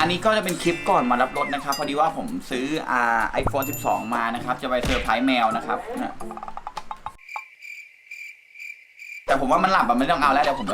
อันนี้ก็จะเป็นคลิปก่อนมารับรถนะครับ พอดีว่าผมซื้ออ่า iPhone 12 มานะครับ จะไปเซอร์ไพรส์แมวนะครับ ผมว่ามันหลับอะไม่ต้องเอาแล้วเดี๋ยวผม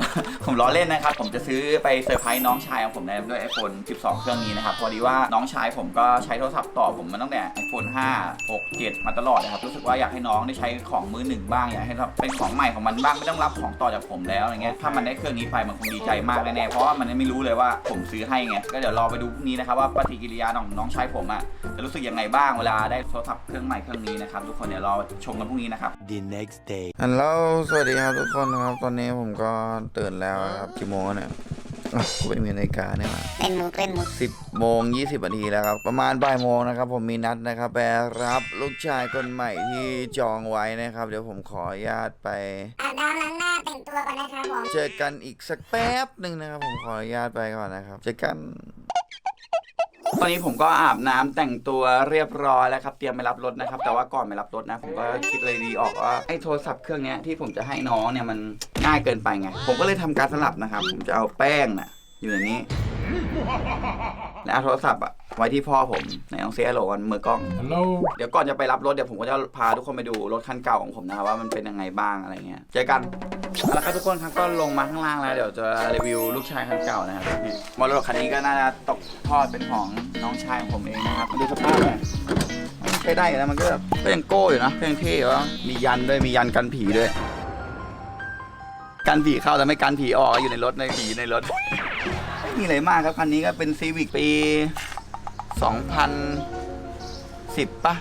ผมล้อเล่นนะครับ ผมจะซื้อไปเซอร์ไพรส์น้องชายของผมนะครับด้วย iPhone 12 เครื่องนี้นะครับ พอดีว่าน้องชายผมก็ใช้โทรศัพท์ต่อผมมาตั้งแต่ iPhone 5 6 7 มาตลอดนะครับ รู้สึกว่าอยากให้น้องได้ใช้ของมือหนึ่งบ้าง อยากให้เป็นของใหม่ของมันบ้างไม่ต้องรับของต่อจากผมแล้วอะไรเงี้ย ถ้ามันได้เครื่องนี้ไปมันคงดีใจมากแน่ๆ เพราะว่ามันไม่รู้เลยว่าผมซื้อให้ไง ก็เดี๋ยวรอไปดูพรุ่งนี้นะครับว่าปฏิกิริยาของน้องชายผมอะจะรู้สึกยังไงบ้างเวลาได้โทรศัพท์เครื่องใหม่เครื่องนี้นะครับทุกคนเดี๋ยวรอชมกันพรุ่งนี้นะครับ the next day. ฮัลโหลสวัสดีครับทุกคนนะครับ ตอนนี้ผมก็ตื่นแล้วครับกี่โมงแล้วเนี่ยอะกูเป็นมีนาฬิกาเนี่ยมาเล่นมุกเล่นมุกสิบโมงยี่สิบนาทีแล้วครับ ประมาณบ่ายโมงนะครับ ผมมีนัดนะครับไปรับลูกชายคนใหม่ที่จองไว้นะครับ เดี๋ยวผมขออนุญาตไปอาบน้ำล้างหน้าแต่งตัวก่อนนะครับผมเจอกันอีกสักแป๊บหนึ่งนะครับ ผมขออนุญาตไปก่อนนะครับเจอกัน ตอนนี้ผมก็อาบน้ำแต่งตัวเรียบร้อยแล้วครับ เตรียมไปรับรถนะครับ แต่ว่าก่อนไปรับรถนะ ผมก็คิดเลยดีออกว่าไอ้โทรศัพท์เครื่องเนี้ยที่ผมจะให้น้องเนี่ยมันง่ายเกินไปไง ผมก็เลยทำการสลับนะครับ ผมจะเอาแป้งน่ะอยู่ในนี้ และเอาโทรศัพท์อะไว้ที่พ่อผมในองเซียโหลกันมือกล้อง ฮัลโหลเดี๋ยวก่อนจะไปรับรถเดี๋ยวผมก็จะพาทุกคนไปดูรถคันเก่าของผมนะครับว่ามันเป็นยังไงบ้างอะไรเงี้ยเจอกันเอาละครับทุกคนครับก็ลงมาข้างล่างแล้วเดี๋ยวจะรีวิวลูกชายคันเก่านะครับนี่มอเตอร์คันนี้ก็น่าจะตกทอดเป็นของน้องชายของผมเองนะครับมาดูสภาพหน่อยใช้ได้อยู่นะมันก็แบบก็ยังโก้อยู่นะก็ยังเท่อยู่นะมียันด้วยมียันกันผีด้วยกันผีเข้าแต่ไม่กันผีออกอยู่ในรถในผีในรถไม่มีอะไรมากครับ คันนี้ก็เป็นซีวิกปี 2010 ป่ะ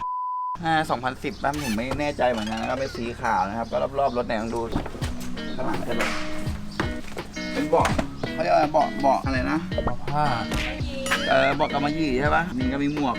อ่า2010ป่ะผมไม่แน่ใจเหมือนกันนะครับเป็นสีขาวนะครับ ก็รอบๆรถเนี่ยต้องดูข้างหลังจะลงเป็นเบาะเขาเรียกว่าเบาะเบาะอะไรนะ ผ้า เออเบาะกำมะหยี่ใช่ป่ะนี่ก็มีหมวก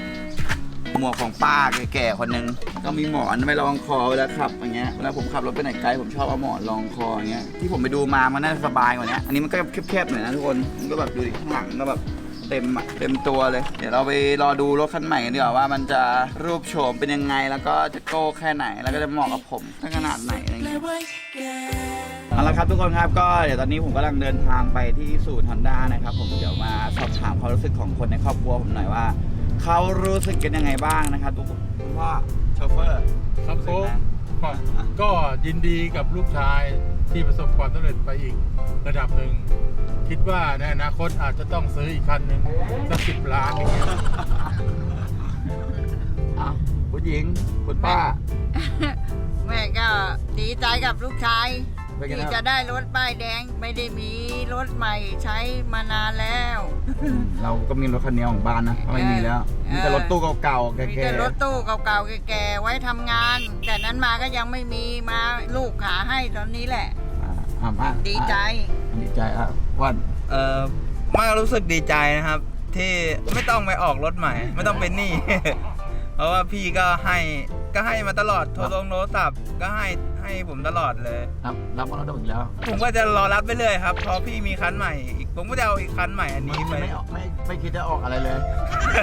หมวกของป้าแก่ๆคนหนึ่งก็มีหมอนไม่รองคอเวลาขับอย่างเงี้ยเวลาผมขับรถไปไหนไกลผมชอบเอาหมอนรองคออย่างเงี้ยที่ผมไปดูมามันน่าจะสบายกว่านี้อันนี้มันก็แคบๆหน่อยนะทุกคนมันก็แบบดูดิข้างหลังก็แบบเต็มอะเต็มตัวเลย เดี๋ยวเราไปรอดูรถคันใหม่กันดีกว่าว่ามันจะรูปโฉมเป็นยังไง แล้วก็จะโก้แค่ไหน แล้วก็จะเหมาะกับผมขนาดไหนอะไรเงี้ยเอาละครับทุกคนครับก็เดี๋ยวตอนนี้ผมกำลังเดินทางไปที่ศูนย์ฮอนด้านะครับผมเดี๋ยวมาสอบถามความรู้สึกของคนในครอบครัวผมหน่อยว่า เขารู้สึกกันยังไงบ้างนะครับทุกคนคุณพ่อโชเฟอร์ครับผมก็ก็ยินดีกับลูกชายที่ประสบความสำเร็จไปอีกระดับหนึ่ง คิดว่าในอนาคตอาจจะต้องซื้ออีกคันหนึ่งสักสิบล้านอย่างเงี้ยอ้าวคุณหญิงคุณป้า แม่ก็ดีใจกับลูกชายเป็นไง ที่ครับจะได้รถป้ายแดงไม่ได้มีรถใหม่ใช้มานานแล้ว เราก็มีรถคันนี้ของบ้านนะก็ไม่มีแล้วเออมีแต่รถตู้เก่าๆแก่มีแต่รถตู้เก่าๆแก่ๆไว้ทำงาน แต่นั้นมาก็ยังไม่มีมาลูกขาให้ตอนนี้แหละๆอ่าอ่ามาดีใจอะดีใจอะวันเออมากรู้สึกดีใจนะครับ ที่ไม่ต้องไปออกรถใหม่ ไม่ต้องเป็นหนี้เพราะว่าพี่ก็ให้ก็ให้มาตลอดโทรตรงโทรศัพท์ก็ให้ ให้ผมตลอดเลย รับรับมรดกอีกแล้วผมก็จะรอรับไปเรื่อยครับพอพี่มีคันใหม่อีกผมก็จะเอาอีกคันใหม่อันนี้ไปไม่ออกไม่ไม่คิดจะออกอะไรเลย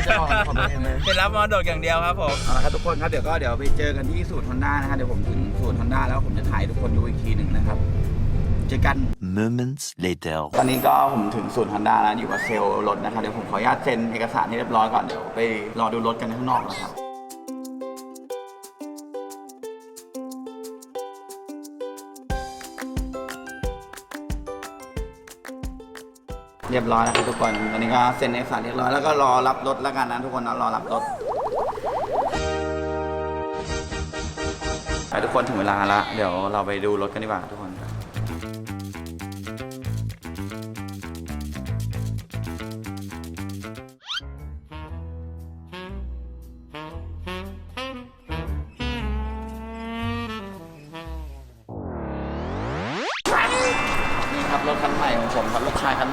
จะออกของตัวเองเลยเป็นรับมรดกอย่างเดียวครับผม เอาละครับทุกคนครับเดี๋ยวก็เดี๋ยวไปเจอกันที่ศูนย์ฮอนด้านะครับเดี๋ยวผมถึงศูนย์ฮอนด้าแล้วผมจะถ่ายให้ทุกคนดูอีกทีหนึ่งนะครับ เจอกัน Moments later. ตอนนี้ก็ผมถึงศูนย์ฮอนด้าแล้วอยู่กับเซลล์รถนะครับเดี๋ยวผมขออนุญาตเซ็นเอกสารให้เรียบร้อยก่อนเดี๋ยวไปรอดูรถกันข้างนอกนะครับ เรียบร้อยแล้วครับทุกคนตอนนี้ก็เซ็นเอกสารเรียบร้อยแล้วก็รอรับรถแล้วกันนะทุกคนนะรอรับรถทุกคนถึงเวลาละเดี๋ยวเราไปดูรถกันดีกว่าทุกคน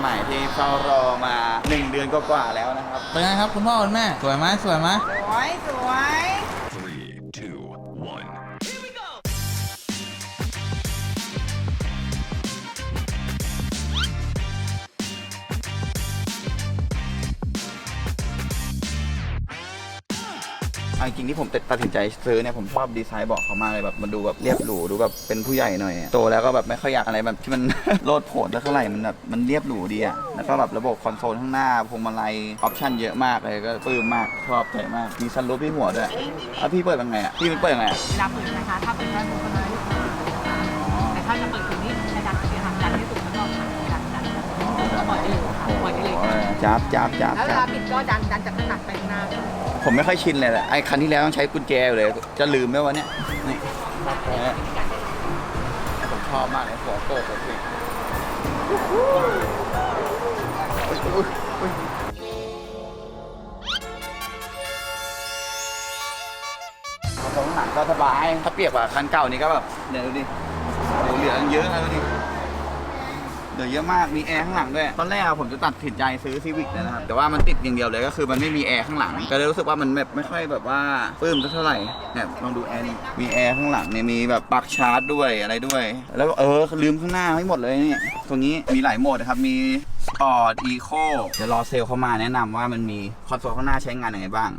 ใหม่ที่เฝ้ารอมา 1 เดือนกว่าๆแล้วนะครับ เป็นไงครับคุณพ่อคุณแม่ สวยไหมสวยไหม สวยสวย เอาจริงที่ผมตัดสินใจซื้อเนี่ยผมชอบดีไซน์เบอกเขามากเลยแบบมันดูแบบเรียบหรูดูแบบเป็นผู้ใหญ่หน่อยอะโตแล้วก็แบบไม่ค่อยอยากอะไรแบบที่มัน โลดโผนแล้วเท่าไหร่มันแบบมันเรียบหรูดีอะแล้วก็แบบระบบคอนโซลข้างหน้าพวงมาลัยออปชั่นเยอะมากเลยก็ปลื้มมากชอบใจมากมีซันรูฟที่หัวด้วยอะพี่เปิดยังไงอะพี่มันเปิดยังไงอะเวลาเปิดนะคะ ถ้าเปิดด้านบนก็ได้ลูกค้าแต่ถ้าจะเปิดตรงนี้จะดันไปทางดันที่สุดแล้วก็ดันดันดันปล่อยได้เลยค่ะปล่อยได้เลยโอ้ยจับจับจับแล้วเวจัลาปิดก็ดันดันจากข้างหลังไปข้างหน้า ผมไม่ค่อยชินเลยแหละไอ้คันที่แล้วต้องใช้กุญแจอยู่เลย จะลืมไหมวะเนี่ยนี่ผมชอบมากเลยหัวโก้หัวสิตรงหลังก็สบาย ถ้าเปรียบกับคันเก่านี่ก็แบบเดี๋ยวดูดิเหลือเยอะแล้วดูดิ เหลือเยอะมากมีแอร์ข้างหลังด้วยตอนแรกอะผมจะตัดสินใจซื้อซีวิกนะครับแต่ว่ามันติดอย่างเดียวเลยก็คือมันไม่มีแอร์ข้างหลังก็เลยรู้สึกว่ามันแบบไม่ค่อยแบบว่าปลื้มเท่าไหร่เนี่ยลองดูแอร์นี่มีแอร์ข้างหลังเนี่ยมีแบบปลั๊กชาร์จด้วยอะไรด้วย แล้วเออลืมข้างหน้าไม่หมดเลยเนี่ยตรงนี้มีหลายโหมดนะครับมีสปอร์ตอีโคเดี๋ยวรอเซลเข้ามาแนะนำว่ามันมีคอนโซลข้างหน้าใช้งานยังไงบ้าง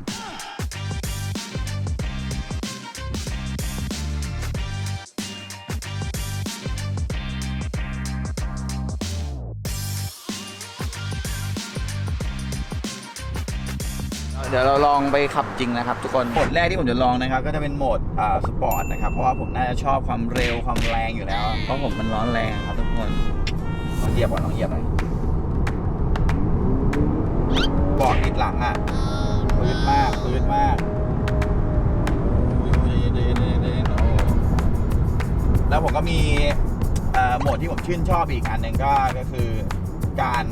เดี๋ยวเราลองไปขับจริงนะครับ ทุกคนโหมดแรกที่ผมจะลองนะครับ ก็จะเป็นโหมดอ่าสปอร์ตนะครับเพราะว่าผมน่าจะชอบความเร็วความแรงอยู่แล้ว เพราะผมมันร้อนแรงครับทุกคนลองเหยียบก่อนลองเหยียบหน่อยเบาะติดหลังอะพื้นมากพื้นมากแล้วผมก็มีโหมดที่ผมชื่นชอบอีกอันหนึ่งก็ก็คือ การ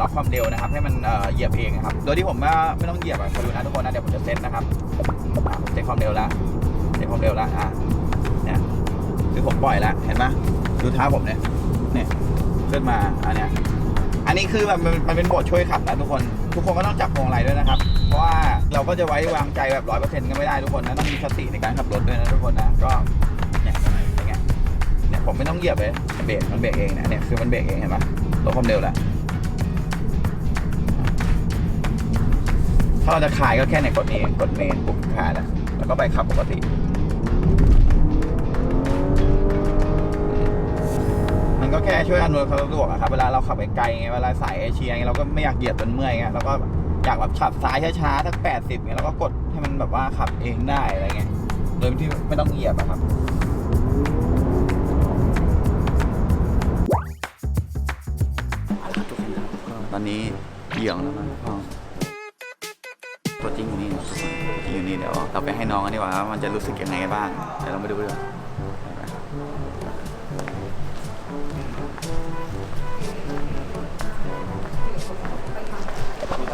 ล็อกความเร็วนะครับ ให้มันเหยียบเองนะครับ โดยที่ผมไม่ต้องเหยียบอะคอยดูนะทุกคนนะเดี๋ยวผมจะเซตนะครับเซตความเร็วแล้วเซตความเร็วแล้วอะเนี่ยคือผมปล่อยแล้วเห็นไหมดูเท้าผมเนี่ยเนี่ยขึ้นมาอันเนี้ยอันนี้คือแบบมันเป็นโหมดช่วยขับนะทุกคน ทุกคนก็ต้องจับพวงมาลัยด้วยนะครับ เพราะว่าเราก็จะไว้วางใจแบบร้อยเปอร์เซ็นต์ก็ไม่ได้ทุกคนนะต้องมีสติในการขับรถด้วยนะทุกคนนะก็เนี่ยอย่างเงี้ยเนี่ยผมไม่ต้องเหยียบเลยเบรกมันเบรกเองนะเนี่ยคือมันเบรกเองเห็นปะ ลดความเร็วแหล้วถ้าเราจะขายก็แค่ในกดนี้กดเมนปุ๊บขายแล้วแล้วก็ไปขับปกติ มันก็แค่ช่วยอำนวยความสะดวกอะครับ เวลาเราขับไกลไงเวลาสายเอเชียไงเราก็ไม่อยากเหยียบจนเมื่อยไงเราก็อยากแบบขับซ้ายช้าๆสักแปดสิบเงี้ยเราก็กดให้มันแบบว่าขับเองได้อะไรเงี้ยโดยที่ไม่ต้องเหยียบอะครับ ตอนนี้เหยี่ยวแล้วนะพ่อตัวจริงอยู่นี่นะจริงอยู่นี่เดี๋ยวเราไปให้น้องกันดีกว่าว่ามันจะรู้สึกยังไงบ้างเดี๋ยวเรามาดูดีกว่า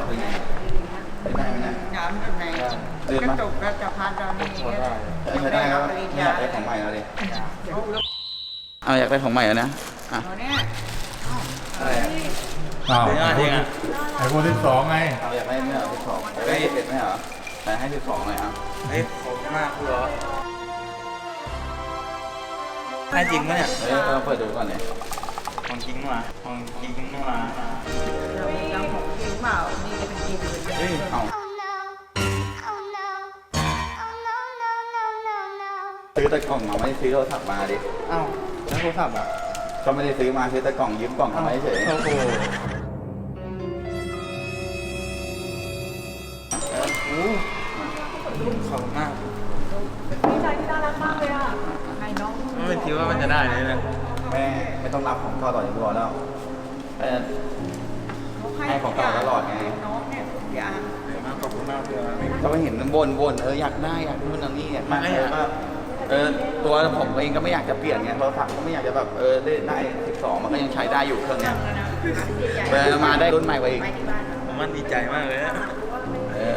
เป็นไงเป็นไงเป็นไง น้ำอยู่ในเดินกระมาจกราชพัน์เรานี่ใช้ได้ครับไม่อยากได้ของใหม่แล้วดิเอาอยากได้ของใหม่แล้วนะ อ้าวเดี๋ยวนะเดี๋ยวนะไอโฟนที่สองไงเอาอยากได้ไม่เหรอสิบสองอยากได้เจ็ดไหมเหรอแต่ให้สิบสองเลยอะเฮ้ยผมมากคุณเหรอให้จริงปะเนี่ยเอ้ยเราเปิดดูก่อนเลยของจริงมาของจริงมาเรายังหกคิ้วเปล่านี่จะเป็นกี่เดือนเฮ้ยเอา Oh no. Oh no. Oh no, no, no, no, no. ซื้อแต่กล่องมาไม่ได้ซื้อโทรศัพท์มาดิอ้าวแล้วโทรศัพท์อะก็ไม่ได้ซื้อมาซื้อแต่กล่องยืมกล่องเอาไว้เฉยโอ้โห ขอบคุณมากดีใจที่น่ารักมากเลยอะให้น้องไม่คิดว่ามันจะได้เลยนะแม่ไม่ต้องรับของเก่าต่อจากตัวแล้วเออให้ของเก่าตลอดไงน้องเนี่ยทุกอย่างขอบคุณมากเลยก็ไปเห็นมันบ่นๆเอออยากได้อยากนู่นอยากนี่อยากมัมานก็เลอยยากว่าเออตัวผมเองก็ไม่อยากจะเปลี่ยนไงโทรศัพท์ก็ไม่อยากจะแบบเออได้ได้สิบสองมันก็ยังใช้ได้อยู่เครื่องเนี้ยเออมาได้รุ่นใหม่กว่าอีกผมมันดีใจมากเลยนะเ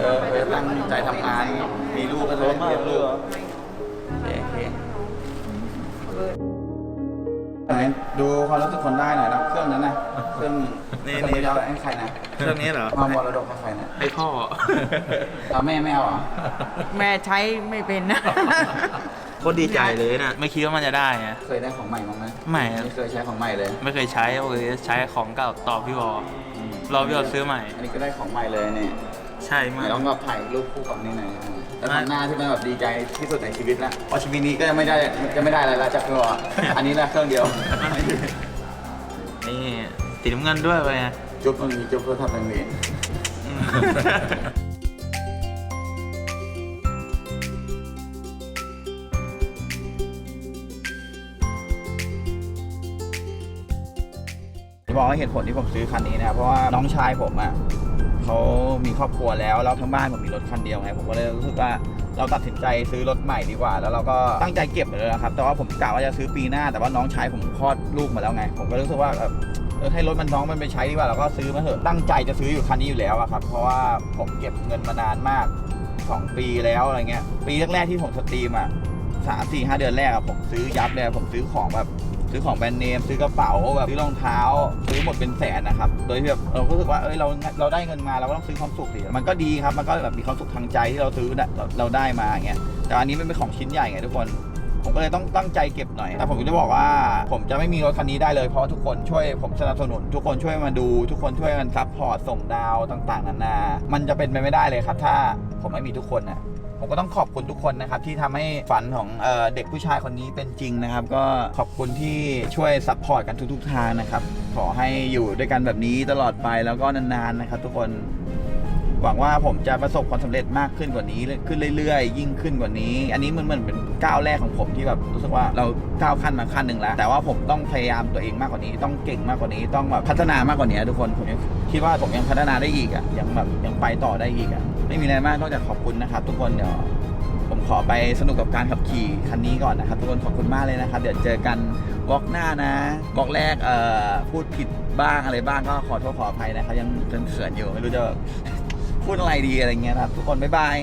ออเออตั้งใจทำงาน มีลูกก็เลยเลี้ยงลูกโอเคโอเคไหนดูความรู้สึกคนได้หน่อยนะเครื่องนั้นนะเครื่องนี่เครื่องนี้เอาให้ใครนะเครื่องนี้เหรอเอามรดกให้ใครนะให้พ่อเอาแม่ไม่เอาเหรอแม่ใช้ไม่เป็นนะโคตรดีใจเลยนะไม่คิดว่ามันจะได้อะเคยได้ของใหม่บ้างไหมไม่ไม่เคยใช้ของใหม่เลย ไม่เคยใช้โอเคใช้ของเก่าต่อพี่วอรอพี่วอซื้อใหม่ อันนี้ก็ได้ของใหม่เลยเนี่ย ใช่มาไหนกลองแบบถ่ายรูปคู่กับนี่หน่อยแล้วทำหน้าที่มันแบบดีใจที่สุดในชีวิตละเพราะชีวิตนี้ก็ยังไม่ได้จะไม่ได้อะไรแล้วจากเครื่องอันนี้นะเครื่องเดียวนี่สีน้ำเงินด้วยไปไง จุ๊บตรงนี้จุ๊บเพื่อทำเป็นเวร อืม จะบอกว่าเหตุผลที่ผมซื้อคันนี้นะครับเพราะว่าน้องชายผมอะเขามีครอบครัวแล้วแล้วทั้งบ้านผมมีรถคันเดียวไงผมก็เลยรู้สึกว่าเราตัดสินใจซื้อรถใหม่ดีกว่า แล้วเราก็ตั้งใจเก็บเลยนะครับ แต่ว่าผมกะว่าจะซื้อปีหน้า แต่ว่าน้องชายผมคลอดลูกมาแล้วไง ผมก็รู้สึกว่าเออให้รถมันน้องมันไปใช้ดีกว่าเราก็ซื้อมาเถอะ ตั้งใจจะซื้ออยู่คันนี้อยู่แล้วอะครับ เพราะว่าผมเก็บเงินมานานมากสองปีแล้วอะไรเงี้ย ปีแรกๆที่ผมสตรีมอะสามสี่ห้าเดือนแรกอะผมซื้อยับเลยผมซื้อของแบบ ซื้อของแบรนด์เนมซื้อกระเป๋าแบบซื้อรองเท้า ซื้อหมดเป็นแสนนะครับโดยที่แบบเราก็รู้สึกว่าเอ้ยเราเราได้เงินมาเราก็ต้องซื้อความสุขดิมันก็ดีครับมันก็แบบมีความสุขทางใจที่เราซื้อเราเราได้มาอย่างเงี้ยแต่อันนี้มันเป็นของชิ้นใหญ่ไงทุกคนผมก็เลยต้องตั้งใจเก็บหน่อย แต่ผมก็จะบอกว่า ผมจะไม่มีรถคันนี้ได้เลย เพราะทุกคนช่วยผมสนับสนุน ทุกคนช่วยมาดู ทุกคนช่วยกันซัพพอร์ตส่งดาวต่าง ๆ นานา มันจะเป็นไปไม่ได้เลยครับ ถ้าผมไม่มีทุกคนนะ ผมก็ต้องขอบคุณทุกคนนะครับที่ทำให้ฝันของเออเด็กผู้ชายคนนี้เป็นจริงนะครับ ก็ขอบคุณที่ช่วยซัพพอร์ตกันทุกๆทางนะครับ ขอให้อยู่ด้วยกันแบบนี้ตลอดไปแล้วก็นานๆนะครับ ทุกคนหวังว่าผมจะประสบความสำเร็จมากขึ้นกว่านี้ขึ้นเรื่อยๆ ยิ่งขึ้นกว่านี้ อันนี้มันเหมือนเป็นก้าวแรกของผมที่แบบรู้สึกว่าเราก้าวขั้นมาขั้นหนึ่งแล้ว แต่ว่าผมต้องพยายามตัวเองมากกว่านี้ ต้องเก่งมากกว่านี้ต้องแบบพัฒนามากกว่านี้ทุกคนผมยังคิดว่าผมยังพัฒนาได้อีกอะยังแบบยังไปต่อได้อีกอะ ไม่มีอะไรมากนอกจากขอบคุณนะครับทุกคนเดี๋ยวผมขอไปสนุกกับการขับขี่คันนี้ก่อนนะครับ ทุกคนขอบคุณมากเลยนะครับ เดี๋ยวเจอกันบล็อกหน้านะบล็อกแรกเอ่อพูดผิดบ้างอะไรบ้างก็ขอโทษขออภัยนะครับยังเขินๆอยู่ไม่รู้จะพูดอะไรดีอะไรเงี้ยครับ ทุกคนบ๊ายบาย